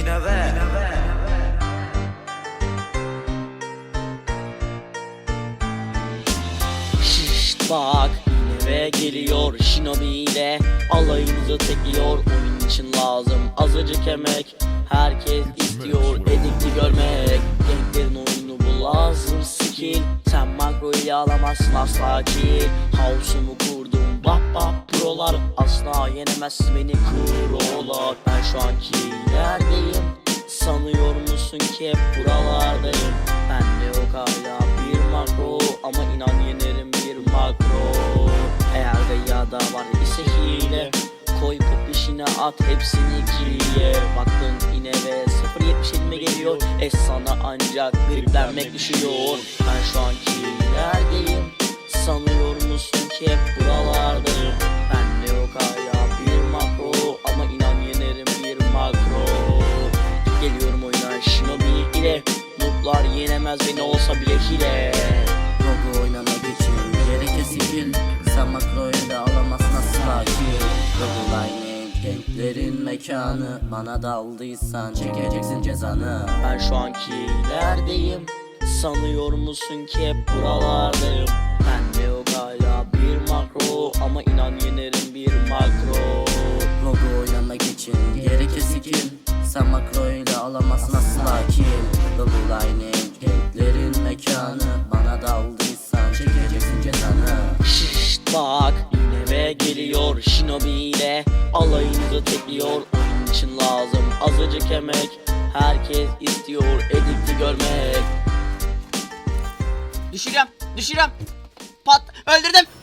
Nineve Şişt bak yine ve geliyor Shinobi ile. Alayımızı tekliyor Oyun için lazım. Azıcık emek Herkes istiyor edikti görmek. Genklerin oyunu bu lazım skill. Sen makro ile alamazsın asla kill. House'umu kurdum bak bak prolar. Asla yenemezsin beni kurolar Ben şu anki yerdeyim Sanıyor musun ki hep buralardayım. Ben de yok hala bir makro Ama inan yenerim bir makro. Eğer de ya da var ise hile. Koy pop işine at hepsini ikiye. Baktın yine ve 0.77 mi geliyor. Es sana ancak griplenmek düşüyor Ben şu anki yerdeyim Geliyorum oyuna. Shinobi ile Nooblar yenemez beni olsa bile hile. Rogu oynamak için gerekli skill Sen makroyu da alamazsın asla kill Rogu Ganklerin mekanı. Bana daldıysan çekeceksin cezanı. Ben şu anki ilerideyim. Sanıyor musun ki hep buralardayım? Ben de yok hala bir makro. Ama inan yenerim bir makro. Rogu oynamak için gerekli skill Sen makroyu da alamazsın asla kill Rogu line Ganklerin mekanı Bana daldıysan çekeceksin cezanı Şişt bak yine ve geliyor Shinobi ile alayınızı tekliyor Oyun için lazım azıcık emek Herkes istiyor edikti görmek Düşürüyorum. Düşürüyorum. Pat. Öldürdüm.